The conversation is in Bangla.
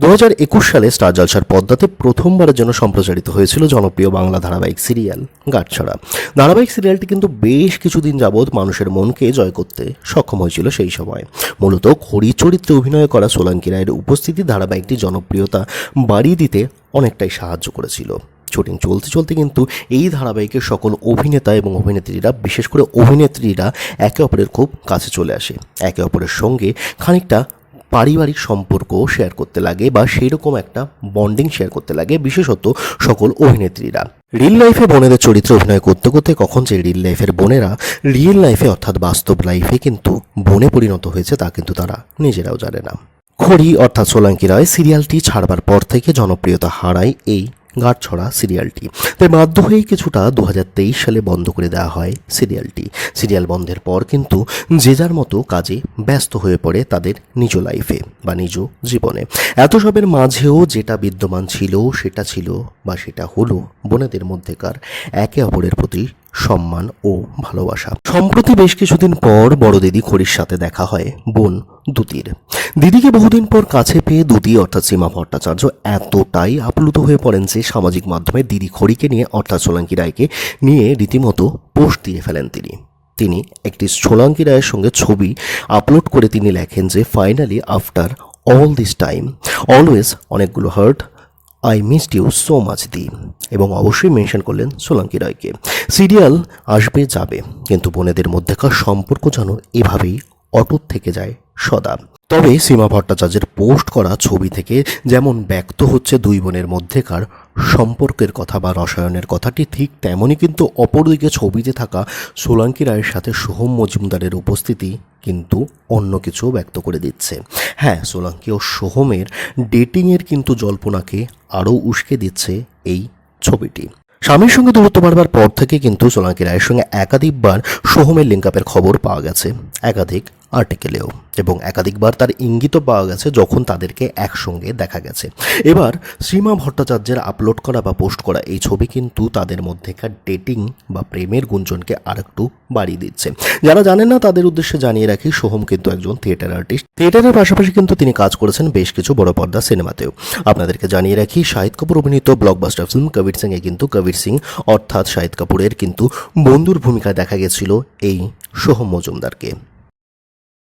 দু হাজার একুশ সালে স্টার জলসার পদ্মাতে প্রথমবারের জন্য সম্প্রচারিত হয়েছিল জনপ্রিয় বাংলা ধারাবাহিক সিরিয়াল, গাঁটছড়া। ধারাবাহিক সিরিয়ালটি কিন্তু বেশ কিছুদিন যাবৎ মানুষের মনকে জয় করতে সক্ষম হয়েছিল সেই সময়। মূলত খড়ি চরিত্রে অভিনয় করা সোলাঙ্কি রায়ের উপস্থিতি ধারাবাহিকটি জনপ্রিয়তা বাড়িয়ে দিতে অনেকটাই সাহায্য করেছিল। শুটিং চলতে চলতে কিন্তু এই ধারাবাহিকের সকল অভিনেতা এবং অভিনেত্রীরা, বিশেষ করে অভিনেত্রীরা একে অপরের খুব কাছে চলে আসে। একে অপরের সঙ্গে খানিকটা পারিবারিক সম্পর্ক শেয়ার করতে লাগে বা সেই রকম একটা বন্ডিং শেয়ার করতে লাগে, বিশেষত সকল অভিনেত্রীরা। রিল লাইফে বোনেদের চরিত্রে অভিনয় করতে করতে কখন যে রিল লাইফের বোনেরা রিয়েল লাইফে অর্থাৎ বাস্তব লাইফে কিন্তু বনে পরিণত হয়েছে তা কিন্তু তারা নিজেরাও জানে না। খড়ি অর্থাৎ সোলাঙ্কি রায় সিরিয়ালটি ছাড়বার পর থেকে জনপ্রিয়তা হারায় এই গাঁটছড়া সিরিয়ালটি। তাই বাধ্য হয়েই কিছুটা দু হাজার তেইশ সালে বন্ধ করে দেওয়া হয় সিরিয়ালটি। সিরিয়াল বন্ধের পর কিন্তু যে যার মতো কাজে ব্যস্ত হয়ে পড়ে তাদের নিজ লাইফে বা নিজ জীবনে। এত সবের মাঝেও যেটা বিদ্যমান ছিল সেটা ছিল বা সেটা হলো বোনেদের মধ্যেকার একে অপরের প্রতি সম্মান ও ভালোবাসা। সম্প্রতি বেশ কিছুদিন পর বড় দিদি খড়ির সাথে দেখা হয়, বোন দুতির। দিদিকে বহুদিন পর কাছে পেয়ে দুতি, অর্থাৎ সীমা ভট্টাচার্য, এতটাই আপ্লুত হয়ে পড়েন যে সামাজিক মাধ্যমে দিদি খড়িকে নিয়ে, অর্থাৎ সোলাঙ্কি রায়কে নিয়ে রীতিমতো পোস্ট দিয়ে ফেলেন তিনি। তিনি একটি সোলাঙ্কি রায়ের সঙ্গে ছবি আপলোড করে তিনি লেখেন যে finally after all this time always অনেকগুলো heart I missed you so much the এবং অবশ্যই মেনশন করলেন সোলাঙ্কি রায়কে। সিরিয়াল আসবে, যাবে। কিন্তু বোনেদের মধ্যেকার সম্পর্ক যেন এভাবেই অটুট থেকে যায় সদা। তবে সীমা ভট্টাচার্যের পোস্ট করা ছবি থেকে যেমন ব্যক্ত হচ্ছে দুই বোনের মধ্যেকার সম্পর্কের কথা বা রসায়নের কথাটি, ঠিক তেমনই কিন্তু অপরদিকে ছবিতে থাকা সোলাঙ্কি রায়ের সাথে সোহম মজুমদারের উপস্থিতি কিন্তু অন্য কিছু ব্যক্ত করে দিচ্ছে। হ্যাঁ সোলাঙ্কি ও সোহমের ডেটিংয়ের কিন্তু জল্পনাকে আরও উস্কে দিচ্ছে এই ছবিটি। স্বামীর সঙ্গে দূরত্ব বাড়বার পর থেকে কিন্তু সোলাঙ্কি রায়ের সঙ্গে একাধিকবার সোহমের লিঙ্ক আপের খবর পাওয়া গেছে। একাধিক আর্টিকেলেও এবং একাধিকবার তার ইঙ্গিতও পাওয়া গেছে যখন তাদেরকে একসঙ্গে দেখা গেছে। এবার শ্রীমা ভট্টাচার্যের আপলোড করা বা পোস্ট করা এই ছবি কিন্তু তাদের মধ্যেকার ডেটিং বা প্রেমের গুঞ্জনকে আরেকটু বাড়িয়ে দিচ্ছে। যারা জানেন না, তাদের উদ্দেশ্যে জানিয়ে রাখি, সোহম কিন্তু একজন থিয়েটার আর্টিস্ট থিয়েটারের পাশাপাশি কিন্তু তিনি কাজ করেছেন বেশ কিছু বড় পর্দা সিনেমাতেও। আপনাদেরকে জানিয়ে রাখি, শাহিদ কাপুর অভিনীত ব্লকবাস্টার ফিল্ম কবির সিং এ কিন্তু কবির সিং, অর্থাৎ শাহিদ কাপুরের কিন্তু বন্ধুর ভূমিকায় দেখা গেছিল এই সোহম মজুমদারকে।